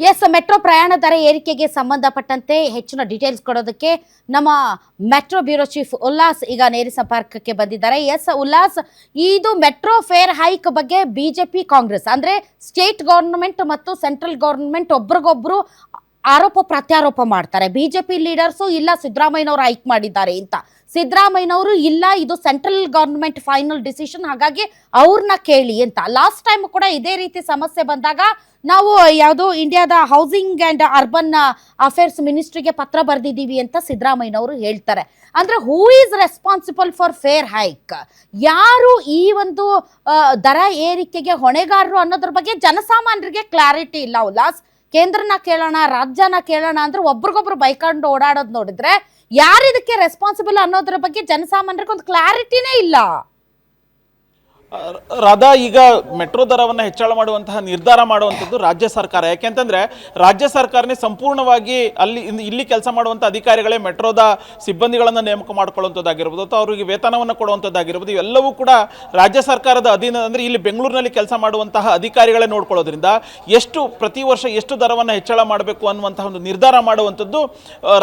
S metro ಪ್ರಯಾಣ ದರ ಏರಿಕೆಗೆ ಸಂಬಂಧಪಟ್ಟಂತೆ ಹೆಚ್ಚಿನ ಡೀಟೇಲ್ಸ್ ಕೊಡೋದಕ್ಕೆ ನಮ್ಮ ಮೆಟ್ರೋ ಬ್ಯೂರೋ ಚೀಫ್ ಉಲ್ಲಾಸ್ ಈಗ ನೇರ ಸಂಪರ್ಕಕ್ಕೆ ಬಂದಿದ್ದಾರೆ. ಎಸ್ ಉಲ್ಲಾಸ್, ಇದು ಮೆಟ್ರೋ ಫೇರ್ ಹೈಕ್ ಬಗ್ಗೆ ಬಿಜೆಪಿ ಕಾಂಗ್ರೆಸ್ ಅಂದ್ರೆ ಸ್ಟೇಟ್ ಗೌರ್ಮೆಂಟ್ ಮತ್ತು ಸೆಂಟ್ರಲ್ ಗೌರ್ಮೆಂಟ್ ಒಬ್ರಿಗೊಬ್ರು ಆರೋಪ ಪ್ರತ್ಯಾರೋಪ ಮಾಡ್ತಾರೆ. ಬಿಜೆಪಿ ಲೀಡರ್ಸು ಇಲ್ಲ, ಸಿದ್ದರಾಮಯ್ಯನವರು ಹೈಕ್ ಮಾಡಿದ್ದಾರೆ ಅಂತ. ಸಿದ್ದರಾಮಯ್ಯನವರು ಇಲ್ಲ, ಇದು ಸೆಂಟ್ರಲ್ ಗವರ್ನಮೆಂಟ್ ಫೈನಲ್ ಡಿಸಿಷನ್, ಹಾಗಾಗಿ ಅವ್ರನ್ನ ಕೇಳಿ ಅಂತ. ಲಾಸ್ಟ್ ಟೈಮ್ ಕೂಡ ಇದೇ ರೀತಿ ಸಮಸ್ಯೆ ಬಂದಾಗ ನಾವು ಯಾವುದು ಇಂಡಿಯಾದ ಹೌಸಿಂಗ್ ಅಂಡ್ ಅರ್ಬನ್ ಅಫೇರ್ಸ್ ಮಿನಿಸ್ಟ್ರಿಗೆ ಪತ್ರ ಬರೆದಿದ್ದೀವಿ ಅಂತ ಸಿದ್ದರಾಮಯ್ಯನವರು ಹೇಳ್ತಾರೆ. ಅಂದ್ರೆ who is responsible for fare hike ಯಾರು ಈ ಒಂದು ದರ ಏರಿಕೆಗೆ ಹೊಣೆಗಾರರು ಅನ್ನೋದ್ರ ಬಗ್ಗೆ ಜನಸಾಮಾನ್ಯರಿಗೆ ಕ್ಲಾರಿಟಿ ಇಲ್ಲ. ಉಲ್ಲಾಸ್ ಕೇಂದ್ರನ ಕೇಳೋಣ, ರಾಜ್ಯನ ಕೇಳೋಣ ಅಂದ್ರೆ ಒಬ್ರಿಗೊಬ್ರು ಬೈಕೊಂಡು ಓಡಾಡೋದು ನೋಡಿದ್ರೆ ಯಾರು ಇದಕ್ಕೆ ರೆಸ್ಪಾನ್ಸಿಬಲ್ ಅನ್ನೋದ್ರ ಬಗ್ಗೆ ಜನಸಾಮಾನ್ಯರಿಗೆ ಒಂದು ಕ್ಲಾರಿಟಿನೇ ಇಲ್ಲ. ರಾಧಾ, ಈಗ ಮೆಟ್ರೋ ದರವನ್ನು ಹೆಚ್ಚಳ ಮಾಡುವಂತಹ ನಿರ್ಧಾರ ಮಾಡುವಂಥದ್ದು ರಾಜ್ಯ ಸರ್ಕಾರ. ಯಾಕೆಂತಂದ್ರೆ ರಾಜ್ಯ ಸರ್ಕಾರನೇ ಸಂಪೂರ್ಣವಾಗಿ ಅಲ್ಲಿ ಇಲ್ಲಿ ಕೆಲಸ ಮಾಡುವಂಥ ಅಧಿಕಾರಿಗಳೇ ಮೆಟ್ರೋದ ಸಿಬ್ಬಂದಿಗಳನ್ನು ನೇಮಕ ಮಾಡ್ಕೊಳ್ಳುವಂಥದ್ದಾಗಿರ್ಬೋದು, ಅಥವಾ ಅವರಿಗೆ ವೇತನವನ್ನು ಕೊಡುವಂಥದ್ದಾಗಿರ್ಬೋದು, ಇವೆಲ್ಲವೂ ಕೂಡ ರಾಜ್ಯ ಸರ್ಕಾರದ ಅಧೀನ, ಅಂದರೆ ಇಲ್ಲಿ ಬೆಂಗಳೂರಿನಲ್ಲಿ ಕೆಲಸ ಮಾಡುವಂತಹ ಅಧಿಕಾರಿಗಳೇ ನೋಡ್ಕೊಳ್ಳೋದ್ರಿಂದ ಎಷ್ಟು ಪ್ರತಿ ವರ್ಷ ಎಷ್ಟು ದರವನ್ನು ಹೆಚ್ಚಳ ಮಾಡಬೇಕು ಅನ್ನುವಂತಹ ಒಂದು ನಿರ್ಧಾರ ಮಾಡುವಂಥದ್ದು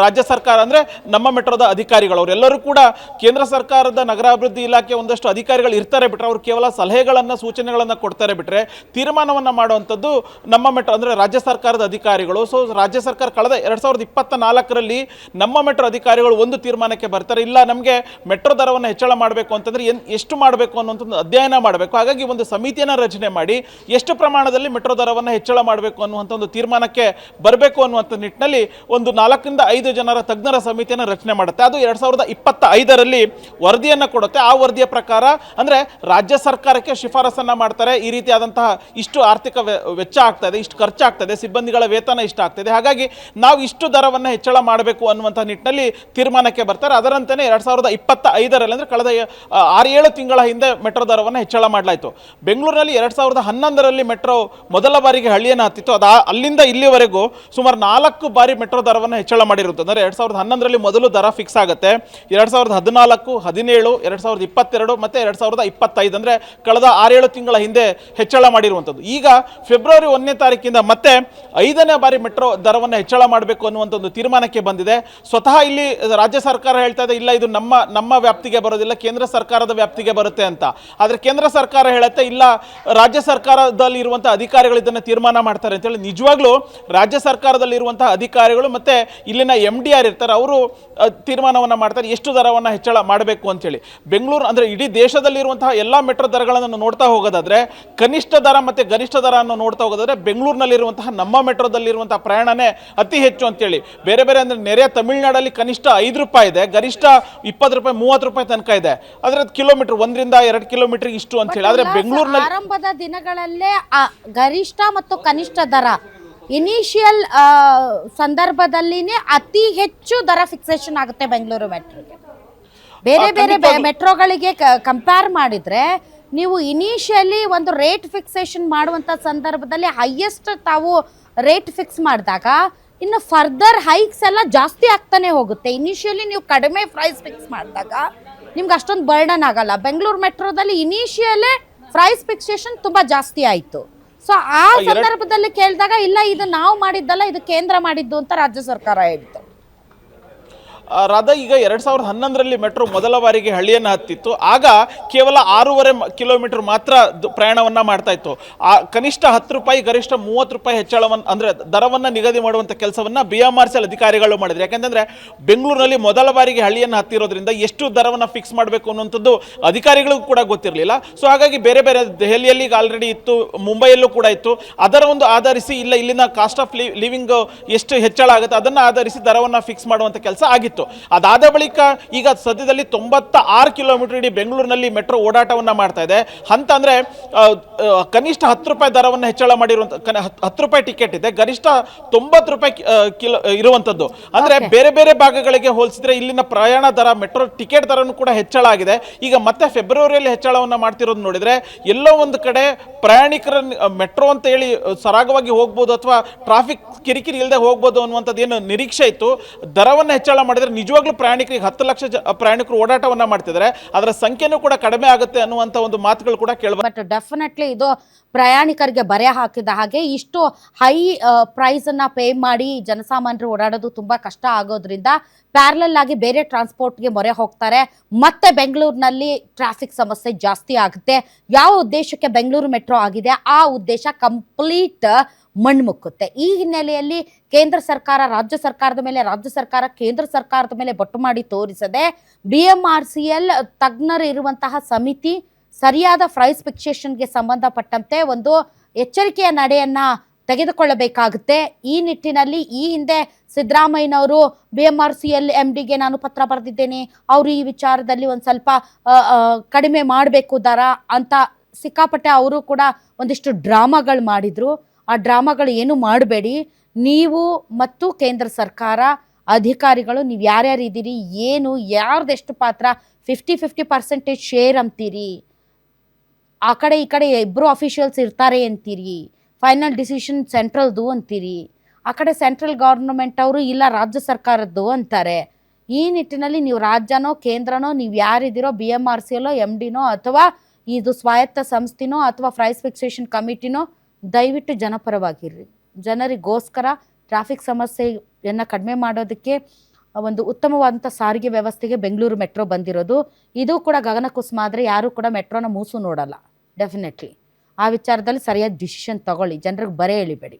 ರಾಜ್ಯ ಸರ್ಕಾರ. ಅಂದರೆ ನಮ್ಮ ಮೆಟ್ರೋದ ಅಧಿಕಾರಿಗಳು, ಅವರೆಲ್ಲರೂ ಕೂಡ ಕೇಂದ್ರ ಸರ್ಕಾರದ ನಗರಾಭಿವೃದ್ಧಿ ಇಲಾಖೆ ಒಂದಷ್ಟು ಅಧಿಕಾರಿಗಳು ಇರ್ತಾರೆ ಬಿಟ್ಟರೆ ಅವರು ಕೇವಲ ಸಲಹೆಗಳನ್ನು, ಸೂಚನೆಗಳನ್ನು ಕೊಡ್ತಾರೆ ಬಿಟ್ಟರೆ ತೀರ್ಮಾನವನ್ನು ಮಾಡುವಂಥದ್ದು ನಮ್ಮ ಮೆಟ್ರೋ, ಅಂದರೆ ರಾಜ್ಯ ಸರ್ಕಾರದ ಅಧಿಕಾರಿಗಳು. ಸೊ ರಾಜ್ಯ ಸರ್ಕಾರ ಕಳೆದ ಎರಡು ಸಾವಿರದ ಇಪ್ಪತ್ತ ನಾಲ್ಕರಲ್ಲಿ ನಮ್ಮ ಮೆಟ್ರೋ ಅಧಿಕಾರಿಗಳು ಒಂದು ತೀರ್ಮಾನಕ್ಕೆ ಬರ್ತಾರೆ. ಇಲ್ಲ, ನಮಗೆ ಮೆಟ್ರೋ ದರವನ್ನು ಹೆಚ್ಚಳ ಮಾಡಬೇಕು ಅಂತಂದ್ರೆ ಎನ್, ಎಷ್ಟು ಮಾಡಬೇಕು ಅನ್ನುವಂಥದ್ದು ಅಧ್ಯಯನ ಮಾಡಬೇಕು. ಹಾಗಾಗಿ ಒಂದು ಸಮಿತಿಯನ್ನು ರಚನೆ ಮಾಡಿ ಎಷ್ಟು ಪ್ರಮಾಣದಲ್ಲಿ ಮೆಟ್ರೋ ದರವನ್ನು ಹೆಚ್ಚಳ ಮಾಡಬೇಕು ಅನ್ನುವಂಥ ಒಂದು ತೀರ್ಮಾನಕ್ಕೆ ಬರಬೇಕು ಅನ್ನುವಂಥ ನಿಟ್ಟಿನಲ್ಲಿ ಒಂದು ನಾಲ್ಕರಿಂದ ಐದು ಜನರ ತಜ್ಞರ ಸಮಿತಿಯನ್ನು ರಚನೆ ಮಾಡುತ್ತೆ. ಅದು ಎರಡು ಸಾವಿರದ ಇಪ್ಪತ್ತ ಐದರಲ್ಲಿ ವರದಿಯನ್ನು ಕೊಡುತ್ತೆ. ಆ ವರದಿಯ ಪ್ರಕಾರ ಅಂದರೆ ರಾಜ್ಯ ಸರ್ಕಾರಕ್ಕೆ ಶಿಫಾರಸನ್ನ ಮಾಡ್ತಾರೆ. ಈ ರೀತಿಯಾದಂತಹ ಇಷ್ಟು ಆರ್ಥಿಕ ವೆಚ್ಚ ಆಗ್ತಾ ಇದೆ ಇಷ್ಟು ಖರ್ಚಾಗ್ತದೆ ಸಿಬ್ಬಂದಿಗಳ ವೇತನ ಇಷ್ಟ ಆಗ್ತದೆ ಹಾಗಾಗಿ ನಾವು ಇಷ್ಟು ದರವನ್ನು ಹೆಚ್ಚಳ ಮಾಡಬೇಕು ಅನ್ನುವಂಥ ನಿಟ್ಟಿನಲ್ಲಿ ತೀರ್ಮಾನಕ್ಕೆ ಬರ್ತಾರೆ. ಅದರಂತೆಯೇ ಎರಡು ಸಾವಿರದ ಇಪ್ಪತ್ತ ಐದರಲ್ಲಿ ಅಂದರೆ ಕಳೆದ ಆರು, ಏಳು ತಿಂಗಳ ಹಿಂದೆ ಮೆಟ್ರೋ ದರವನ್ನು ಹೆಚ್ಚಳ ಮಾಡಲಾಯಿತು. ಬೆಂಗಳೂರಿನಲ್ಲಿ ಎರಡು ಸಾವಿರದ ಹನ್ನೊಂದರಲ್ಲಿ ಮೆಟ್ರೋ ಮೊದಲ ಬಾರಿಗೆ ಹಳ್ಳಿಯನ್ನು ಹತ್ತಿತ್ತು. ಅದು ಅಲ್ಲಿಂದ ಇಲ್ಲಿವರೆಗೂ ಸುಮಾರು ನಾಲ್ಕು ಬಾರಿ ಮೆಟ್ರೋ ದರವನ್ನು ಹೆಚ್ಚಳ ಮಾಡಿರುತ್ತೆ ಅಂದರೆ ಎರಡು ಸಾವಿರದ ಹನ್ನೊಂದರಲ್ಲಿ ಮೊದಲು ದರ ಫಿಕ್ಸ್ ಆಗುತ್ತೆ. ಎರಡು ಸಾವಿರದ ಹದಿನಾಲ್ಕು, ಹದಿನೇಳು, ಎರಡು ಸಾವಿರದ ಇಪ್ಪತ್ತೆರಡು ಮತ್ತು ಎರಡು ಸಾವಿರದ ಇಪ್ಪತ್ತೈದು ಅಂದರೆ ಕಳೆದ ಆರೇಳು ತಿಂಗಳ ಹಿಂದೆ ಹೆಚ್ಚಳ ಮಾಡಿರುವಂಥದ್ದು. ಈಗ ಫೆಬ್ರವರಿ ಒಂದನೇ ತಾರೀಕಿಂದ ಮತ್ತೆ ಐದನೇ ಬಾರಿ ಮೆಟ್ರೋ ದರವನ್ನು ಹೆಚ್ಚಳ ಮಾಡಬೇಕು ಅನ್ನುವಂಥ ಒಂದು ತೀರ್ಮಾನಕ್ಕೆ ಬಂದಿದೆ. ಸ್ವತಃ ಇಲ್ಲಿ ರಾಜ್ಯ ಸರ್ಕಾರ ಹೇಳ್ತಾ ಇದೆ, ಇಲ್ಲ, ಇದು ನಮ್ಮ ನಮ್ಮ ವ್ಯಾಪ್ತಿಗೆ ಬರೋದಿಲ್ಲ, ಕೇಂದ್ರ ಸರ್ಕಾರದ ವ್ಯಾಪ್ತಿಗೆ ಬರುತ್ತೆ ಅಂತ. ಆದರೆ ಕೇಂದ್ರ ಸರ್ಕಾರ ಹೇಳುತ್ತೆ, ಇಲ್ಲ, ರಾಜ್ಯ ಸರ್ಕಾರದಲ್ಲಿ ಇರುವಂಥ ಅಧಿಕಾರಿಗಳು ಇದನ್ನು ತೀರ್ಮಾನ ಮಾಡ್ತಾರೆ ಅಂತೇಳಿ. ನಿಜವಾಗ್ಲೂ ರಾಜ್ಯ ಸರ್ಕಾರದಲ್ಲಿ ಇರುವಂತಹ ಅಧಿಕಾರಿಗಳು ಮತ್ತೆ ಇಲ್ಲಿನ ಎಂ ಡಿ ಆರ್ ಇರ್ತಾರೆ, ಅವರು ತೀರ್ಮಾನವನ್ನು ಮಾಡ್ತಾರೆ, ಎಷ್ಟು ದರವನ್ನು ಹೆಚ್ಚಳ ಮಾಡಬೇಕು ಅಂತೇಳಿ. ಬೆಂಗಳೂರು ಅಂದರೆ ಇಡೀ ದೇಶದಲ್ಲಿರುವಂತಹ ಎಲ್ಲ ಮೆಟ್ರೋ ದರಗಳನ್ನು ನೋಡ್ತಾ ಹೋಗೋದಾದ್ರೆ ಕನಿಷ್ಠ ದರ ಮತ್ತು ಗರಿಷ್ಠ ದರ ಅನ್ನು ನೋಡ್ತಾ ಹೋಗೋದಾದ್ರೆ ಬೆಂಗಳೂರಿನಲ್ಲಿರುವಂತಹ ನಮ್ಮ ಮೆಟ್ರೋದಲ್ಲಿರುವಂತಹ ಪ್ರಯಾಣನೇ ಅತಿ ಹೆಚ್ಚು ಅಂತೇಳಿ. ಬೇರೆ ಬೇರೆ ಅಂದರೆ ನೆರೆಯ ತಮಿಳುನಾಡಲ್ಲಿ ಕನಿಷ್ಠ ಐದು ರೂಪಾಯಿ ಇದೆ ಗರಿಷ್ಠ ಇಪ್ಪತ್ತು ರೂಪಾಯಿ ಮೂವತ್ತು ರೂಪಾಯಿ ತನಕ ಇದೆ. ಅದ್ರದ್ದು ಅದು ಕಿಲೋಮೀಟರ್ ಒಂದರಿಂದ ಎರಡು ಕಿಲೋಮೀಟರ್ ಇಷ್ಟು ಅಂತೇಳಿ. ಆದರೆ ಬೆಂಗಳೂರಿನಲ್ಲಿ ಆರಂಭದ ದಿನಗಳಲ್ಲೇ ಗರಿಷ್ಠ ಮತ್ತು ಕನಿಷ್ಠ ದರ. ಇನಿಷಿಯಲ್ ಸಂದರ್ಭದಲ್ಲಿನೇ ಅತಿ ಹೆಚ್ಚು ದರ ಫಿಕ್ಸೇಷನ್ ಆಗುತ್ತೆ ಬೆಂಗಳೂರು ಮೆಟ್ರೋಗೆ. ಬೇರೆ ಬೇರೆ ಮೆಟ್ರೋಗಳಿಗೆ ಕಂಪೇರ್ ಮಾಡಿದ್ರೆ ನೀವು ಇನಿಷಿಯಲಿ ಒಂದು ರೇಟ್ ಫಿಕ್ಸೇಷನ್ ಮಾಡುವಂಥ ಸಂದರ್ಭದಲ್ಲಿ ಹೈಯೆಸ್ಟ್ ತಾವು ರೇಟ್ ಫಿಕ್ಸ್ ಮಾಡಿದಾಗ ಇನ್ನು ಫರ್ದರ್ ಹೈಕ್ಸ್ ಎಲ್ಲ ಜಾಸ್ತಿ ಆಗ್ತಾನೆ ಹೋಗುತ್ತೆ. ಇನಿಷಿಯಲಿ ನೀವು ಕಡಿಮೆ ಪ್ರೈಸ್ ಫಿಕ್ಸ್ ಮಾಡಿದಾಗ ನಿಮ್ಗೆ ಅಷ್ಟೊಂದು ಬರ್ಡನ್ ಆಗಲ್ಲ. ಬೆಂಗಳೂರು ಮೆಟ್ರೋದಲ್ಲಿ ಇನಿಷಿಯಲೇ ಪ್ರೈಸ್ ಫಿಕ್ಸೇಷನ್ ತುಂಬ ಜಾಸ್ತಿ ಆಯಿತು. ಸೊ ಆ ಸಂದರ್ಭದಲ್ಲಿ ಕೇಳಿದಾಗ ಇಲ್ಲ ಇದು ನಾವು ಮಾಡಿದ್ದಲ್ಲ ಇದು ಕೇಂದ್ರ ಮಾಡಿದ್ದು ಅಂತ ರಾಜ್ಯ ಸರ್ಕಾರ ಹೇಳ್ತು ರಾಧಾ, ಈಗ ಎರಡು ಸಾವಿರದ ಹನ್ನೊಂದರಲ್ಲಿ ಮೆಟ್ರೋ ಮೊದಲ ಬಾರಿಗೆ ಹಳ್ಳಿಯನ್ನು ಹತ್ತಿತ್ತು. ಆಗ ಕೇವಲ ಆರೂವರೆ ಕಿಲೋಮೀಟರ್ ಮಾತ್ರ ಪ್ರಯಾಣವನ್ನು ಪ್ರಯಾಣವನ್ನ ಮಾಡ್ತಾ ಇತ್ತು. ಆ, ಕನಿಷ್ಠ ಹತ್ತು ರೂಪಾಯಿ, ಗರಿಷ್ಠ ಮೂವತ್ತು ರೂಪಾಯಿ ಹೆಚ್ಚಳವನ್ನು ಅಂದರೆ ದರವನ್ನು ನಿಗದಿ ಮಾಡುವಂಥ ಕೆಲಸವನ್ನು ಬಿ ಎಂ ಆರ್ ಸಿ ಅಧಿಕಾರಿಗಳು ಮಾಡಿದ್ರು. ಯಾಕೆಂತಂದ್ರೆ ಬೆಂಗಳೂರಿನಲ್ಲಿ ಮೊದಲ ಬಾರಿಗೆ ಹಳ್ಳಿಯನ್ನು ಹತ್ತಿರೋದ್ರಿಂದ ಎಷ್ಟು ದರವನ್ನು ಫಿಕ್ಸ್ ಮಾಡಬೇಕು ಅನ್ನುವಂಥದ್ದು ಅಧಿಕಾರಿಗಳಿಗೂ ಕೂಡ ಗೊತ್ತಿರಲಿಲ್ಲ. ಸೊ ಹಾಗಾಗಿ ಬೇರೆ ಬೇರೆ ದೆಹಲಿಯಲ್ಲಿ ಈಗ ಆಲ್ರೆಡಿ ಇತ್ತು, ಮುಂಬೈಯಲ್ಲೂ ಕೂಡ ಇತ್ತು. ಅದರ ಒಂದು ಆಧರಿಸಿ ಇಲ್ಲ, ಇಲ್ಲಿನ ಕಾಸ್ಟ್ ಆಫ್ ಲಿವಿಂಗ್ ಎಷ್ಟು ಹೆಚ್ಚಳ ಆಗುತ್ತೆ, ಅದನ್ನು ಆಧರಿಸಿ ದರವನ್ನು ಫಿಕ್ಸ್ ಮಾಡುವಂಥ ಕೆಲಸ ಆಗಿತ್ತು. ಅದಾದ ಬಳಿಕ ಈಗ ಸದ್ಯದಲ್ಲಿ ತೊಂಬತ್ತ ಆರು ಕಿಲೋಮೀಟರ್ ಇಡೀ ಬೆಂಗಳೂರಿನಲ್ಲಿ ಮೆಟ್ರೋ ಓಡಾಟವನ್ನು ಮಾಡ್ತಾ ಇದೆ. ಅಂತ ಅಂದರೆ ಕನಿಷ್ಠ ಹತ್ತು ರೂಪಾಯಿ ದರವನ್ನು ಹೆಚ್ಚಳ ಮಾಡಿರುವಂಥ ಹತ್ತು ರೂಪಾಯಿ ಟಿಕೆಟ್ ಇದೆ. ಗರಿಷ್ಠ ತೊಂಬತ್ತು ರೂಪಾಯಿ ಕಿಲೋ ಇರುವಂಥದ್ದು ಅಂದರೆ ಬೇರೆ ಬೇರೆ ಭಾಗಗಳಿಗೆ ಹೋಲಿಸಿದ್ರೆ ಇಲ್ಲಿನ ಪ್ರಯಾಣ ದರ ಮೆಟ್ರೋ ಟಿಕೆಟ್ ದರನೂ ಕೂಡ ಹೆಚ್ಚಳ ಆಗಿದೆ. ಈಗ ಮತ್ತೆ ಫೆಬ್ರವರಿಯಲ್ಲಿ ಹೆಚ್ಚಳವನ್ನು ಮಾಡ್ತಿರೋದು ನೋಡಿದರೆ ಎಲ್ಲೋ ಒಂದು ಕಡೆ ಪ್ರಯಾಣಿಕರ ಮೆಟ್ರೋ ಅಂತ ಹೇಳಿ ಸರಾಗವಾಗಿ ಹೋಗ್ಬೋದು ಅಥವಾ ಟ್ರಾಫಿಕ್ ಕಿರಿಕಿರಿ ಇಲ್ಲದೆ ಹೋಗ್ಬೋದು ಅನ್ನುವಂಥದ್ದು ಏನು ನಿರೀಕ್ಷೆ ಇತ್ತು. ದರವನ್ನು ಹೆಚ್ಚಳ ಮಾಡಿದ್ರೆ ಹಾಗಾದ್ರೆ ನಿಜವಾಗ್ಲೂ ಪ್ರಯಾಣಿಕರಿಗೆ ಹತ್ತು ಲಕ್ಷ ಪ್ರಯಾಣಿಕರು ಓಡಾಟವನ್ನ ಮಾಡ್ತಿದ್ದಾರೆ. ಅದರ ಸಂಖ್ಯೆನೂ ಕೂಡ ಕಡಿಮೆ ಆಗುತ್ತೆ ಅನ್ನುವಂಥ ಒಂದು ಮಾತುಗಳು ಕೂಡ ಕೇಳಬಹುದು ಬಟ್ ಡೆಫಿನೆಟ್ಲಿ ಇದು ಪ್ರಯಾಣಿಕರಿಗೆ ಬರೆ ಹಾಕಿದ ಹಾಗೆ ಇಷ್ಟು ಹೈ ಪ್ರೈಸನ್ನು ಪೇ ಮಾಡಿ ಜನಸಾಮಾನ್ಯರು ಓಡಾಡೋದು ತುಂಬ ಕಷ್ಟ ಆಗೋದ್ರಿಂದ ಪ್ಯಾರಲಲ್ ಆಗಿ ಬೇರೆ ಟ್ರಾನ್ಸ್ಪೋರ್ಟ್ಗೆ ಮೊರೆ ಹೋಗ್ತಾರೆ. ಮತ್ತೆ ಬೆಂಗಳೂರಿನಲ್ಲಿ ಟ್ರಾಫಿಕ್ ಸಮಸ್ಯೆ ಜಾಸ್ತಿ ಆಗುತ್ತೆ. ಯಾವ ಉದ್ದೇಶಕ್ಕೆ ಬೆಂಗಳೂರು ಮೆಟ್ರೋ ಆಗಿದೆ? ಆ ಉದ್ದೇಶ ಕಂಪ್ಲೀಟ್ ಮಣ್ಮುಕ್ಕುತ್ತೆ ಈ ಹಿನ್ನೆಲೆಯಲ್ಲಿ ಕೇಂದ್ರ ಸರ್ಕಾರ, ರಾಜ್ಯ ಸರ್ಕಾರದ ಮೇಲೆ, ರಾಜ್ಯ ಸರ್ಕಾರ ಕೇಂದ್ರ ಸರ್ಕಾರದ ಮೇಲೆ ಬೊಟ್ಟು ಮಾಡಿ ತೋರಿಸದೆ B M R C L ತಜ್ಞರು ಇರುವಂತಹ ಸಮಿತಿ ಸರಿಯಾದ ಪ್ರೈಸ್ ಫಿಕ್ಸೇಷನ್ಗೆ ಸಂಬಂಧಪಟ್ಟಂತೆ ಒಂದು ಎಚ್ಚರಿಕೆಯ ನಡೆಯನ್ನ ತೆಗೆದುಕೊಳ್ಳಬೇಕಾಗುತ್ತೆ. ಈ ನಿಟ್ಟಿನಲ್ಲಿ ಈ ಹಿಂದೆ ಸಿದ್ದರಾಮಯ್ಯನವರು B M R C L M ಡಿಗೆ ನಾನು ಪತ್ರ ಬರೆದಿದ್ದೇನೆ. ಅವರು ಈ ವಿಚಾರದಲ್ಲಿ ಒಂದು ಸ್ವಲ್ಪ ಕಡಿಮೆ ಮಾಡಬೇಕು ದರ ಅಂತ ಸಿಕ್ಕಾಪಟ್ಟೆ ಅವರು ಕೂಡ ಒಂದಿಷ್ಟು ಡ್ರಾಮಾಗಳು ಮಾಡಿದ್ರು. ಆ ಡ್ರಾಮಾಗಳು ಏನು ಮಾಡಬೇಡಿ. ನೀವು ಮತ್ತು ಕೇಂದ್ರ ಸರ್ಕಾರ, ಅಧಿಕಾರಿಗಳು, ನೀವು ಯಾರ್ಯಾರು ಇದ್ದೀರಿ, ಏನು, ಯಾರ್ದೆಷ್ಟು ಪಾತ್ರ ಫಿಫ್ಟಿ ಫಿಫ್ಟಿ ಪರ್ಸೆಂಟೇಜ್ ಶೇರ್ ಅಂತೀರಿ. ಆ ಕಡೆ ಈ ಕಡೆ ಇಬ್ಬರು ಅಫಿಷಿಯಲ್ಸ್ ಇರ್ತಾರೆ ಅಂತೀರಿ. ಫೈನಲ್ ಡಿಸಿಷನ್ ಸೆಂಟ್ರಲ್ದು ಅಂತೀರಿ. ಆ ಕಡೆ ಸೆಂಟ್ರಲ್ ಗೌರ್ಮೆಂಟ್ ಅವರು ಇಲ್ಲ, ರಾಜ್ಯ ಸರ್ಕಾರದ್ದು ಅಂತಾರೆ. ಈ ನಿಟ್ಟಿನಲ್ಲಿ ನೀವು ರಾಜ್ಯನೋ, ಕೇಂದ್ರನೋ, ನೀವು ಯಾರಿದ್ದೀರೋ B M R C M ಡಿನೋ ಅಥವಾ ಇದು ಸ್ವಾಯತ್ತ ಸಂಸ್ಥೆನೋ, ಅಥವಾ ಪ್ರೈಸ್ ಫಿಕ್ಸೇಷನ್ ಕಮಿಟಿನೋ ದಯವಿಟ್ಟು ಜನಪರವಾಗಿರ್ರಿ. ಜನರಿಗೋಸ್ಕರ ಟ್ರಾಫಿಕ್ ಸಮಸ್ಯೆಯನ್ನು ಕಡಿಮೆ ಮಾಡೋದಕ್ಕೆ ಒಂದು ಉತ್ತಮವಾದಂಥ ಸಾರಿಗೆ ವ್ಯವಸ್ಥೆಗೆ ಬೆಂಗಳೂರು ಮೆಟ್ರೋ ಬಂದಿರೋದು. ಇದು ಕೂಡ ಗಗನ ಕುಸುಮ ಆದರೆ ಯಾರೂ ಕೂಡ ಮೆಟ್ರೋನ ಮೂಸು ನೋಡಲ್ಲ. ಡೆಫಿನೆಟ್ಲಿ ಆ ವಿಚಾರದಲ್ಲಿ ಸರಿಯಾದ ಡಿಸಿಷನ್ ತಗೊಳ್ಳಿ. ಜನರಿಗೆ ಬರೆ ಎಳಿಬೇಡಿ.